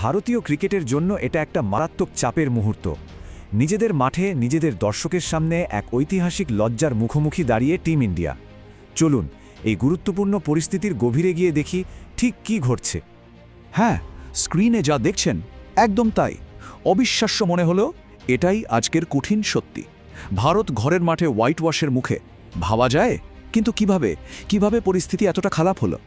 ভারতীয় ক্রিকেটের জন্য এটা একটা মারাত্মক চাপের মুহূর্ত। নিজেদের মাঠে নিজেদের দর্শকের সামনে এক ঐতিহাসিক লজ্জার মুখোমুখি দাঁড়িয়ে টিম ইন্ডিয়া। চলুন, এই গুরুত্বপূর্ণ পরিস্থিতির গভীরে গিয়ে দেখি ঠিক কি ঘটছে। হ্যাঁ স্ক্রিনে যা দেখছেন, একদম তাই। অবিশ্বাস্য মনে হলো এটাই আজকের কঠিন সত্যি। ভারত ঘরের মাঠে হোয়াইট ওয়াশের মুখে। ভাবা যায়, কিন্তু কীভাবে? কীভাবে পরিস্থিতি এতটা খারাপ হলো?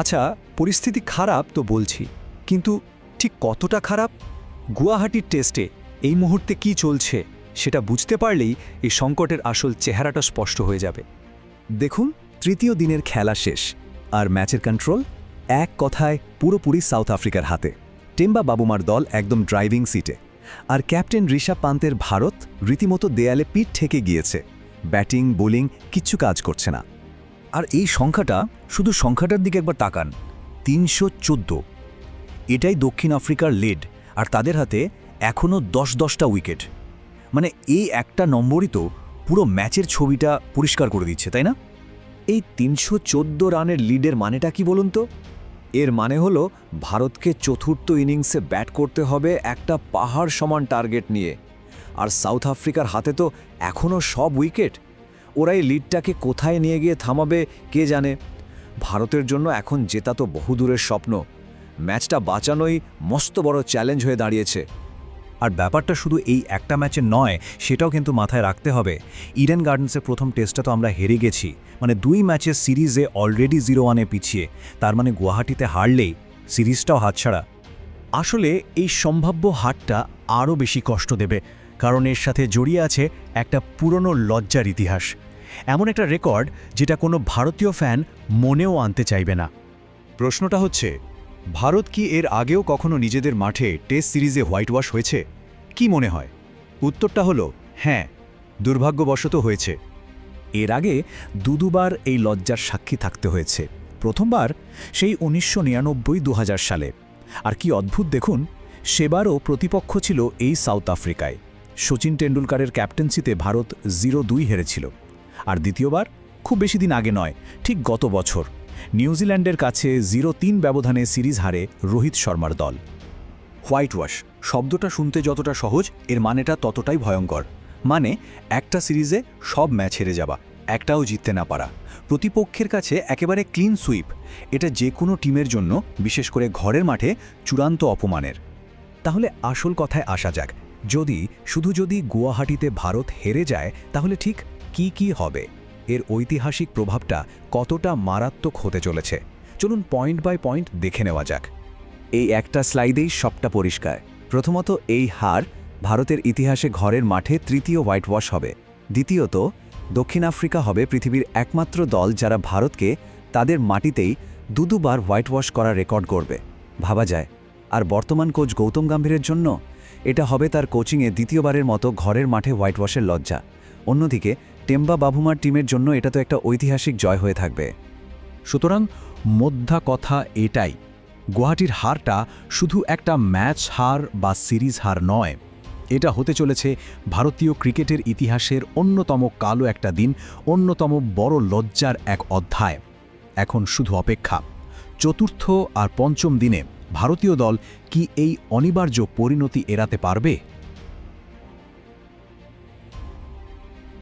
আচ্ছা পরিস্থিতি খারাপ তো বলছি। কিন্তু ঠিক কতটা খারাপ? গুয়াহাটির টেস্টে এই মুহূর্তে কি চলছে সেটা বুঝতে পারলেই এই সংকটের আসল চেহারাটা স্পষ্ট হয়ে যাবে। দেখুন, তৃতীয় দিনের খেলা শেষ আর ম্যাচের কন্ট্রোল এক কথায় পুরোপুরি সাউথ আফ্রিকার হাতে। টেম্বা বাবুমার দল একদম ড্রাইভিং সিটে আর ক্যাপ্টেন ঋষা পান্তের ভারত রীতিমতো দেয়ালে পিঠ ঠেকে গিয়েছে। ব্যাটিং, বোলিং কিচ্ছু কাজ করছে না। আর এই সংখ্যাটা শুধু সংখ্যাটার দিকে একবার তাকান, তিনশো চোদ্দ। এটাই দক্ষিণ আফ্রিকার লিড আর তাদের হাতে এখনও দশ দশটা উইকেট মানে এই একটা নম্বরই তো পুরো ম্যাচের ছবিটা পরিষ্কার করে দিচ্ছে, তাই না? এই তিনশো চোদ্দ রানের লিডের মানেটা কি বলুন তো? এর মানে হলো ভারতকে চতুর্থ ইনিংসে ব্যাট করতে হবে একটা পাহাড় সমান টার্গেট নিয়ে। আর সাউথ আফ্রিকার হাতে তো এখনও সব উইকেট ওরা এই লিডটাকে কোথায় নিয়ে গিয়ে থামাবে, কে জানে? ভারতের জন্য এখন জেতা তো বহুদূরের স্বপ্ন। ম্যাচটা বাঁচানোই মস্ত বড় চ্যালেঞ্জ হয়ে দাঁড়িয়েছে। আর ব্যাপারটা শুধু এই একটা ম্যাচে নয়, সেটাও কিন্তু মাথায় রাখতে হবে। ইডেন গার্ডেন্সের প্রথম টেস্টটা তো আমরা হেরে গেছি। মানে দুই ম্যাচের সিরিজে অলরেডি জিরো ওয়ানে পিছিয়ে। তার মানে গুয়াহাটিতে হারলেই সিরিজটাও হাতছাড়া। আসলে এই সম্ভাব্য হারটা আরও বেশি কষ্ট দেবে, কারণ এর সাথে জড়িয়ে আছে একটা পুরনো লজ্জার ইতিহাস। এমন একটা রেকর্ড যেটা কোনো ভারতীয় ফ্যান মনেও আনতে চাইবে না। প্রশ্নটা হচ্ছে ভারত কি এর আগেও কখনো নিজেদের মাঠে টেস্ট সিরিজে হোয়াইট ওয়াশ হয়েছে? কি মনে হয়? উত্তরটা হলো হ্যাঁ দুর্ভাগ্যবশত হয়েছে। এর আগে দুদুবার এই লজ্জার সাক্ষী থাকতে হয়েছে। প্রথমবার সেই উনিশশো নিরানব্বই দু সালে। আর কি অদ্ভুত দেখুন, সেবারও প্রতিপক্ষ ছিল এই সাউথ আফ্রিকায়। সচিন টেন্ডুলকারের ক্যাপ্টেন্সিতে ভারত জিরো দুই হেরেছিল। আর দ্বিতীয়বার, খুব বেশি দিন আগে নয়, ঠিক গত বছর। নিউজিল্যান্ডের কাছে জিরো তিন ব্যবধানে সিরিজ হারে রোহিত শর্মার দল। হোয়াইট ওয়াশ শব্দটা শুনতে যতটা সহজ, এর মানেটা ততটাই ভয়ঙ্কর। মানে একটা সিরিজে সব ম্যাচ হেরে যাবা একটাও জিততে না পারা। প্রতিপক্ষের কাছে একেবারে ক্লিন সুইপ, এটা যে কোনো টিমের জন্য, বিশেষ করে ঘরের মাঠে, চূড়ান্ত অপমানের। তাহলে আসল কথায় আসা যাক, যদি, শুধু যদি গুয়াহাটিতে ভারত হেরে যায়, তাহলে ঠিক কি কি হবে? এর ঐতিহাসিক প্রভাবটা কতটা মারাত্মক হতে চলেছে। চলুন পয়েন্ট বাই পয়েন্ট দেখে নেওয়া যাক। এই একটা স্লাইডেই সবটা পরিষ্কার। প্রথমত এই হার ভারতের ইতিহাসে ঘরের মাঠে তৃতীয় হোয়াইট ওয়াশ হবে। দ্বিতীয়ত, দক্ষিণ আফ্রিকা হবে পৃথিবীর একমাত্র দল যারা ভারতকে তাদের মাটিতেই দুদুবার হোয়াইট ওয়াশ করার রেকর্ড করবে ভাবা যায়, আর বর্তমান কোচ গৌতম গম্ভীরের জন্য? এটা হবে তার কোচিংয়ে দ্বিতীয়বারের মতো ঘরের মাঠে হোয়াইট ওয়াশের লজ্জা। অন্যদিকে টেম্বা বাবুমার টিমের জন্য এটা তো একটা ঐতিহাসিক জয় হয়ে থাকবে। সুতরাং মধ্যা কথা এটাই, গুয়াহাটির হারটা শুধু একটা ম্যাচ হার বা সিরিজ হার নয়, এটা হতে চলেছে ভারতীয় ক্রিকেটের ইতিহাসের অন্যতম কালো একটা দিন, অন্যতম বড় লজ্জার এক অধ্যায়। এখন শুধু অপেক্ষা, চতুর্থ আর পঞ্চম দিনে ভারতীয় দল কি এই অনিবার্য পরিণতি এড়াতে পারবে?